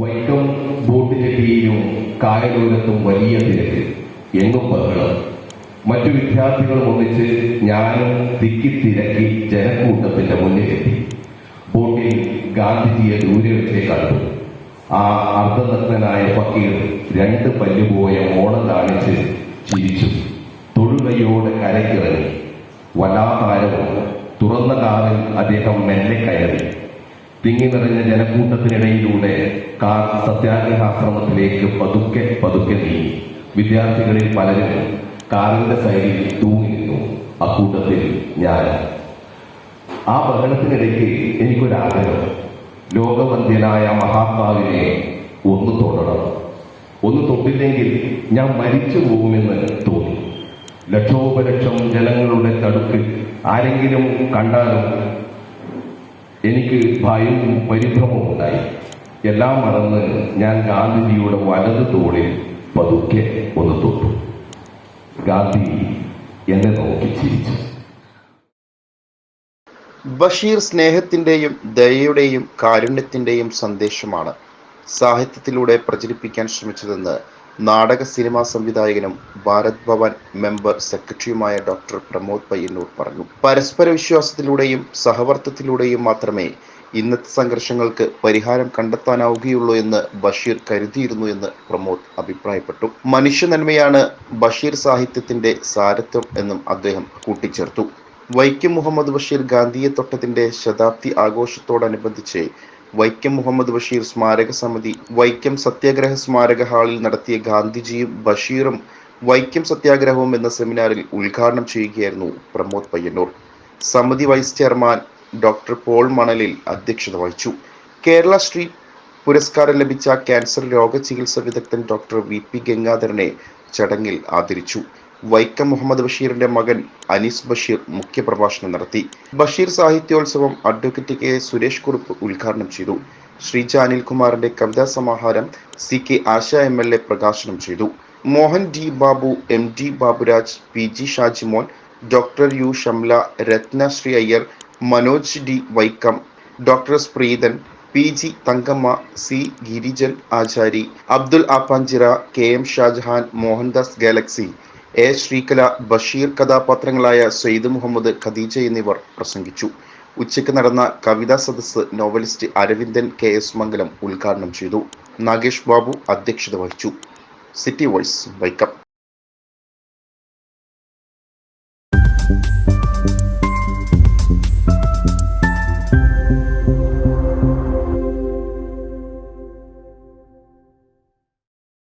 വായനപുരത്തും വലിയ തിരക്ക്. എങ്ങും ബഹളം. മറ്റു വിദ്യാർത്ഥികളും ഒന്നിച്ച് ഞാനും തിക്കി തിരക്കി ജനക്കൂട്ടത്തിന്റെ മുന്നിലെത്തി. ബോട്ടിൽ ഗാന്ധിജിയെ ദൂരെ വെച്ചേ കണ്ടു. ആ അർദ്ധനഗ്നനായ ഫക്കീർ രണ്ട് പല്ലുപോയ മോണം കാണിച്ച് ചിരിച്ചു. തൊഴുകയോടെ കരയ്ക്കിറങ്ങി. വലാകാരവും തുറന്ന കാറിൽ അദ്ദേഹം മെല്ലെ കയറി. തിങ്ങി നിറഞ്ഞ ജനക്കൂട്ടത്തിനിടയിലൂടെ കാർ സത്യാഗ്രഹാശ്രമത്തിലേക്ക് പതുക്കെ പതുക്കെ നീങ്ങി. വിദ്യാർത്ഥികളിൽ പലരും കാറിന്റെ സൈഡിൽ തൂങ്ങി നിന്നു. അക്കൂട്ടത്തിൽ ഞാൻ. ആ ബഹളത്തിനിടയ്ക്ക് എനിക്കൊരാഗ്രഹം. ലോകവന്ധ്യനായ മഹാത്മാവിനെ ഒന്ന് തൊടണം. ഒന്ന് തൊട്ടില്ലെങ്കിൽ ഞാൻ മരിച്ചു പോകുമെന്ന് തോന്നി. ലക്ഷോപലക്ഷം ജനങ്ങളുടെ തടുക്ക് ആരെങ്കിലും കണ്ടാലും എനിക്ക് ഭയവും പരിഭ്രമവും ഉണ്ടായി. എല്ലാം മറന്ന് ഞാൻ ഗാന്ധിജിയുടെ വലത് തോളിൽ പതുക്കെ ഒന്ന് തൊട്ടു. ഗാന്ധി എന്നെ നോക്കി ചിരിച്ചു. ബഷീർ സ്നേഹത്തിന്റെയും ദയയുടെയും കാരുണ്യത്തിന്റെയും സന്ദേശമാണ് സാഹിത്യത്തിലൂടെ പ്രചരിപ്പിക്കാൻ ശ്രമിച്ചതെന്ന് നാടക സിനിമാ സംവിധായകനും ഭാരത് ഭവൻ മെമ്പർ സെക്രട്ടറിയുമായ ഡോക്ടർ പ്രമോദ് പയ്യന്നൂർ പറഞ്ഞു. പരസ്പര വിശ്വാസത്തിലൂടെയും സഹവർത്തത്തിലൂടെയും മാത്രമേ ഇന്നത്തെ സംഘർഷങ്ങൾക്ക് പരിഹാരം കണ്ടെത്താനാവുകയുള്ളൂ എന്ന് ബഷീർ കരുതിയിരുന്നു എന്ന് പ്രമോദ് അഭിപ്രായപ്പെട്ടു. മനുഷ്യ നന്മയാണ് ബഷീർ സാഹിത്യത്തിന്റെ സാരത്വം എന്നും അദ്ദേഹം കൂട്ടിച്ചേർത്തു. വൈക്കം മുഹമ്മദ് ബഷീർ ഗാന്ധിയെ തൊട്ടതിന്റെ ശതാബ്ദി ആഘോഷത്തോടനുബന്ധിച്ച് വൈക്കം മുഹമ്മദ് ബഷീർ സ്മാരക സമിതി വൈക്കം സത്യാഗ്രഹ സ്മാരക ഹാളിൽ നടത്തിയ ഗാന്ധിജിയും ബഷീറും വൈക്കം സത്യാഗ്രഹവും എന്ന സെമിനാറിൽ ഉദ്ഘാടനം ചെയ്യുകയായിരുന്നു പ്രമോദ് പയ്യന്നൂർ. സമിതി വൈസ് ചെയർമാൻ ഡോക്ടർ പോൾ മണലിൽ അധ്യക്ഷത വഹിച്ചു. കേരള ശ്രീ പുരസ്കാരം ലഭിച്ച ക്യാൻസർ രോഗ ചികിത്സ വിദഗ്ധൻ ഡോക്ടർ വി പി ഗംഗാധരനെ ചടങ്ങിൽ ആദരിച്ചു. വൈക്കം മുഹമ്മദ് ബഷീറിന്റെ മകൻ അനീസ് ബഷീർ മുഖ്യപ്രഭാഷണം നടത്തി. ബഷീർ സാഹിത്യോത്സവം അഡ്വക്കേറ്റ് കെ സുരേഷ് കുറുപ്പ് ഉദ്ഘാടനം ചെയ്തു. ശ്രീജ അനിൽകുമാറിന്റെ കവിതാ സമാഹാരം C K Asha M L A പ്രകാശനം ചെയ്തു. Mohan D Babu M D Baburaj P G Shajimon doctor U Shamla Ratnasree Iyer Manoj D Vaikom doctor Preethan P G Thankamma C Girijan Achari Abdul Appanchira K M Shajahan Mohandas galaxy A. Sreekala Basheer കഥാപാത്രങ്ങളായ Syed Muhammad Khadeeja എന്നിവർ പ്രസംഗിച്ചു. ഉച്ചയ്ക്ക് നടന്ന കവിതാ സദസ് novelist Aravindan K. S. Mangalam ഉദ്ഘാടനം ചെയ്തു. നാഗേഷ് ബാബു അധ്യക്ഷത വഹിച്ചു. City voice Vaikom.